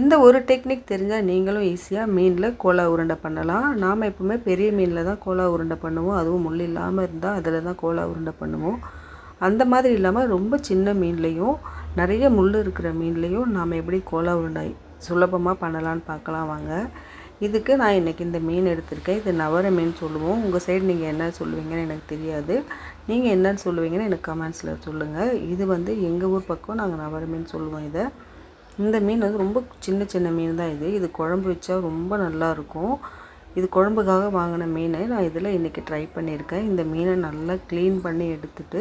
இந்த ஒரு டெக்னிக் தெரிஞ்சால் நீங்களும் ஈஸியாக மீனில் கோலா உருண்டை பண்ணலாம். நாம் எப்பவுமே பெரிய மீனில் தான் கோலா உருண்டை பண்ணுவோம். அதுவும் முள் இல்லாமல் இருந்தால் அதில் தான் கோலா உருண்டை பண்ணுவோம். அந்த மாதிரி இல்லாமல் ரொம்ப சின்ன மீன்லேயும் நிறைய முள் இருக்கிற மீன்லேயும் நாம் எப்படி கோலா உருண்டை சுலபமாக பண்ணலான்னு பார்க்கலாம் வாங்க. இதுக்கு நான் இன்றைக்கி இந்த மீன் எடுத்திருக்கேன். இது நவர மீன் சொல்லுவோம். உங்கள் சைடு நீங்கள் என்ன சொல்லுவீங்கன்னு எனக்கு தெரியாது. நீங்கள் என்னன்னு சொல்லுவீங்கன்னு எனக்கு கமெண்ட்ஸில் சொல்லுங்கள் இது வந்து எங்கள் ஊர் பக்கம் நாங்கள் நவர மீன் சொல்லுவோம் இதை. இந்த மீன் வந்து ரொம்ப சின்ன சின்ன மீன் தான் இது. இது குழம்பு வச்சா ரொம்ப நல்லாயிருக்கும் இது குழம்புக்காக வாங்கின மீனை நான் இதில் இன்றைக்கி ட்ரை பண்ணியிருக்கேன். இந்த மீனை நல்லா க்ளீன் பண்ணி எடுத்துட்டு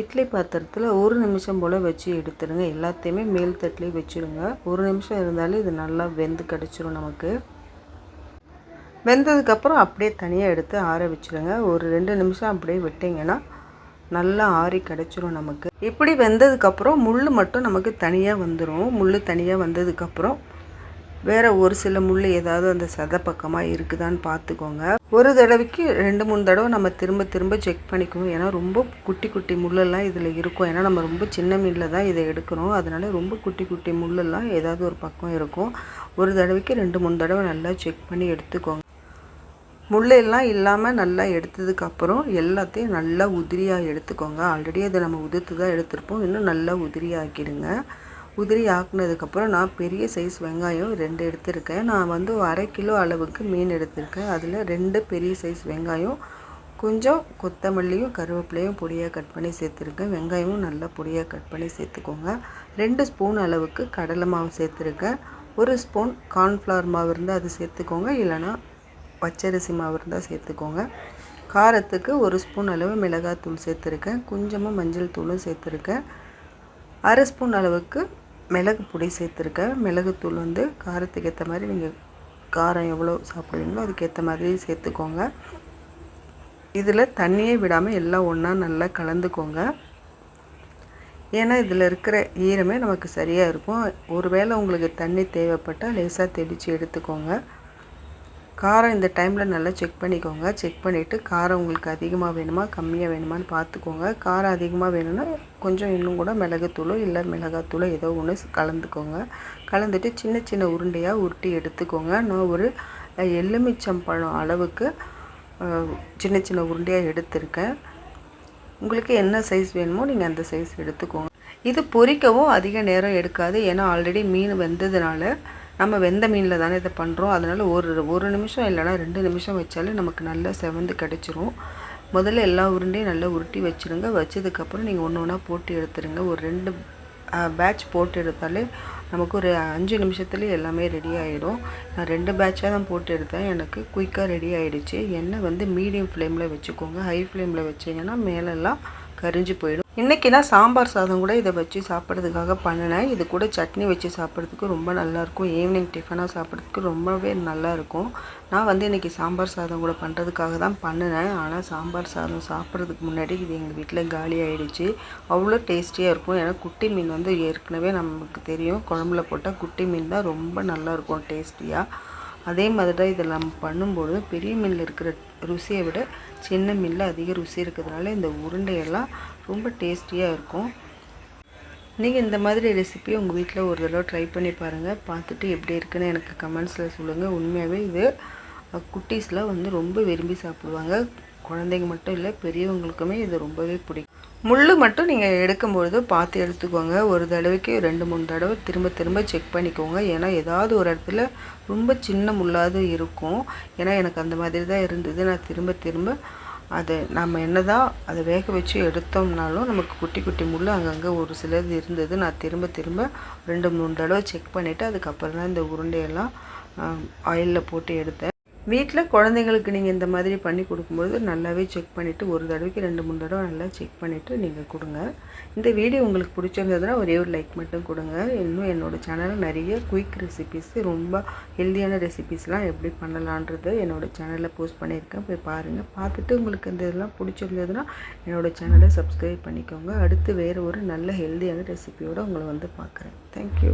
இட்லி பாத்திரத்தில் ஒரு நிமிஷம் போல் வச்சு எடுத்துருங்க. எல்லாத்தையுமே மேல் தட்டிலே வச்சுருங்க. ஒரு நிமிஷம் இருந்தாலும் இது நல்லா வெந்து கிடச்சிரும் நமக்கு. வெந்ததுக்கப்புறம் அப்படியே தனியாக எடுத்து ஆற வச்சுருங்க. ஒரு ரெண்டு நிமிஷம் அப்படியே விட்டிங்கன்னா நல்லா ஆறி கிடச்சிரும் நமக்கு. இப்படி வெந்ததுக்கப்புறம் முள் மட்டும் நமக்கு தனியாக வந்துடும் முள் தனியாக வந்ததுக்கப்புறம் வேறு ஒரு சில முள் ஏதாவது அந்த சத பக்கமாக இருக்குதான்னு பார்த்துக்கோங்க. ஒரு தடவைக்கு ரெண்டு மூணு தடவை நம்ம திரும்ப திரும்ப செக் பண்ணிக்குவோம். ஏன்னா ரொம்ப குட்டி குட்டி முள்ளெல்லாம் இதில் இருக்கும். ஏன்னா நம்ம ரொம்ப சின்ன மீனில் தான் இதை எடுக்கிறோம். அதனால ரொம்ப குட்டி குட்டி முள்ளெல்லாம் ஏதாவது ஒரு பக்கம் இருக்கும். ஒரு தடவைக்கு ரெண்டு மூணு தடவை நல்லா செக் பண்ணி எடுத்துக்கோங்க. முள்ளெல்லாம் இல்லாமல் நல்லா எடுத்ததுக்கப்புறம் எல்லாத்தையும் நல்லா உதிரியாக எடுத்துக்கோங்க. ஆல்ரெடி அதை நம்ம உதிர்த்து தான் எடுத்திருப்போம். இன்னும் நல்லா உதிரியாக்கிடுங்க. உதிரி ஆக்குனதுக்கப்புறம் நான் பெரிய சைஸ் வெங்காயம் ரெண்டு எடுத்திருக்கேன். நான் வந்து அரை கிலோ அளவுக்கு மீன் எடுத்திருக்கேன். அதில் ரெண்டு பெரிய சைஸ் வெங்காயம் கொஞ்சம் கொத்தமல்லியும் கருவேப்பிலையும் பொடியாக கட் பண்ணி சேர்த்துருக்கேன். வெங்காயமும் நல்லா பொடியாக கட் பண்ணி சேர்த்துக்கோங்க. ரெண்டு ஸ்பூன் அளவுக்கு கடலை மாவு சேர்த்துருக்கேன். ஒரு ஸ்பூன் கார்ன்ஃப்ளவர் மாவு இருந்தால் அது சேர்த்துக்கோங்க. இல்லைனா பச்சரிசி மாவு இருந்தால் சேர்த்துக்கோங்க. காரத்துக்கு ஒரு ஸ்பூன் அளவு மிளகாத்தூள் சேர்த்துருக்கேன். கொஞ்சமாக மஞ்சள் தூளும் சேர்த்துருக்கேன். அரை ஸ்பூன் அளவுக்கு மிளகு பொடி சேர்த்துருக்கேன். மிளகுத்தூள் வந்து காரத்துக்கு ஏற்ற மாதிரி நீங்கள் காரம் எவ்வளோ சாப்பிடுவீங்களோ அதுக்கேற்ற மாதிரி சேர்த்துக்கோங்க. இதில் தண்ணியே விடாமல் எல்லாம் ஒன்றா நல்லா கலந்துக்கோங்க. ஏன்னா இதில் இருக்கிற ஈரமே நமக்கு சரியாக இருக்கும். ஒருவேளை உங்களுக்கு தண்ணி தேவைப்பட்டால் லேசாக தெளித்து எடுத்துக்கோங்க. காரம் இந்த டைமில் நல்லா செக் பண்ணிக்கோங்க. செக் பண்ணிவிட்டு காரம் உங்களுக்கு அதிகமாக வேணுமா கம்மியாக வேணுமான்னு பார்த்துக்கோங்க. காரம் அதிகமாக வேணும்னா கொஞ்சம் இன்னும் கூட மிளகுத்தூளோ இல்லை மிளகாத்தூளோ ஏதோ ஒன்று கலந்துக்கோங்க. கலந்துட்டு சின்ன சின்ன உருண்டையாக உருட்டி எடுத்துக்கோங்க. நான் ஒரு எலுமிச்சம் பழம் அளவுக்கு சின்ன சின்ன உருண்டையாக எடுத்திருக்கேன். உங்களுக்கு என்ன சைஸ் வேணுமோ நீங்கள் அந்த சைஸ் எடுத்துக்கோங்க. இது பொரிக்கவும் அதிக நேரம் எடுக்காது. ஏன்னா ஆல்ரெடி மீன் வெந்ததுனால நம்ம வெந்த மீனில் தானே இதை பண்ணுறோம் அதனால் ஒரு ஒரு நிமிஷம் இல்லைனா ரெண்டு நிமிஷம் வச்சாலே நமக்கு நல்லா செவந்து கிடச்சிரும். முதல்ல எல்லா உருண்டையும் நல்லா உருட்டி வச்சுருங்க. வச்சதுக்கப்புறம் நீங்கள் ஒன்று ஒன்றா போட்டு எடுத்துருங்க. ஒரு ரெண்டு பேட்ச் போட்டு எடுத்தாலே நமக்கு ஒரு அஞ்சு நிமிஷத்துலேயே எல்லாமே ரெடி ஆகிடும் நான் ரெண்டு பேட்சாக தான் போட்டு எடுத்தேன். எனக்கு குயிக்காக ரெடி ஆகிடுச்சு எண்ணெய் வந்து மீடியம் ஃப்ளேமில் வச்சுக்கோங்க. ஹை ஃப்ளேமில் வச்சிங்கன்னா மேலெல்லாம் கரிஞ்சு போயிடும். இன்றைக்கி நான் சாம்பார் சாதம் கூட இதை வச்சு சாப்பிட்றதுக்காக பண்ணினேன். இது கூட சட்னி வச்சு சாப்பிட்றதுக்கு ரொம்ப நல்லாயிருக்கும் ஈவினிங் டிஃபனாக சாப்பிட்றதுக்கு ரொம்பவே நல்லாயிருக்கும் நான் வந்து இன்றைக்கி சாம்பார் சாதம் கூட பண்ணுறதுக்காக தான் பண்ணினேன். ஆனால் சாம்பார் சாதம் சாப்பிட்றதுக்கு முன்னாடி இது எங்கள் வீட்டில் காலி ஆகிடுச்சு அவ்வளோ டேஸ்டியாக இருக்கும். ஏன்னா குட்டி மீன் வந்து ஏற்கனவே நமக்கு தெரியும். குழம்புல போட்டால் குட்டி மீன் தான் ரொம்ப நல்லாயிருக்கும் டேஸ்டியாக அதே மாதிரி தான் இதில் நம்ம பண்ணும்பொழுது பெரிய மில்லில் இருக்கிற ருசியை விட சின்ன மில்லில் அதிக ருசி இருக்கிறதுனால இந்த உருண்டையெல்லாம் ரொம்ப டேஸ்டியாக இருக்கும். நீங்கள் இந்த மாதிரி ரெசிபி உங்கள் வீட்டில் ஒரு தடவை ட்ரை பண்ணி பாருங்கள் பார்த்துட்டு எப்படி இருக்குன்னு எனக்கு கமெண்ட்ஸில் சொல்லுங்கள் உண்மையாகவே இது குட்டீஸ்லாம் வந்து ரொம்ப விரும்பி சாப்பிடுவாங்க. குழந்தைங்க மட்டும் இல்லை பெரியவங்களுக்குமே இது ரொம்பவே பிடிக்கும். முள் மட்டும் நீங்கள் எடுக்கும்பொழுது பார்த்து எடுத்துக்கோங்க. ஒரு தடவைக்கு ரெண்டு மூணு தடவை திரும்ப திரும்ப செக் பண்ணிக்கோங்க. ஏன்னா ஏதாவது ஒரு இடத்துல ரொம்ப சின்ன முள்ளாவது இருக்கும். ஏன்னா எனக்கு அந்த மாதிரி தான் இருந்தது. நான் திரும்ப திரும்ப அதை நம்ம என்ன தான் அதை வேக வச்சு எடுத்தோம்னாலும் நமக்கு குட்டி குட்டி முள் அங்கங்கே ஒரு சிலது இருந்தது. நான் திரும்ப திரும்ப ரெண்டு மூணு தடவை செக் பண்ணிவிட்டு அதுக்கப்புறம் தான் இந்த உருண்டையெல்லாம் ஆயிலில் போட்டு எடுத்தேன். வீட்டில் குழந்தைங்களுக்கு நீங்கள் இந்த மாதிரி பண்ணி கொடுக்கும்போது நல்லாவே செக் பண்ணிவிட்டு ஒரு தடவைக்கு ரெண்டு மூணு தடவை நல்லா செக் பண்ணிவிட்டு நீங்கள் கொடுங்க. இந்த வீடியோ உங்களுக்கு பிடிச்சிருந்ததுன்னா ஒரே ஒரு லைக் மட்டும் கொடுங்க. இன்னும் என்னோடய சேனலில் நிறைய குயிக் ரெசிபிஸ் ரொம்ப ஹெல்த்தியான ரெசிபிஸ்லாம் எப்படி பண்ணலான்றது என்னோடய சேனலில் போஸ்ட் பண்ணியிருக்கேன். போய் பாருங்கள் பார்த்துட்டு உங்களுக்கு இந்த இதெல்லாம் பிடிச்சிருந்ததுன்னா என்னோடய சேனலை சப்ஸ்கிரைப் பண்ணிக்கோங்க. அடுத்து வேறு ஒரு நல்ல ஹெல்த்தியான ரெசிபியோடு உங்களை வந்து பார்க்குறேன். தேங்க்யூ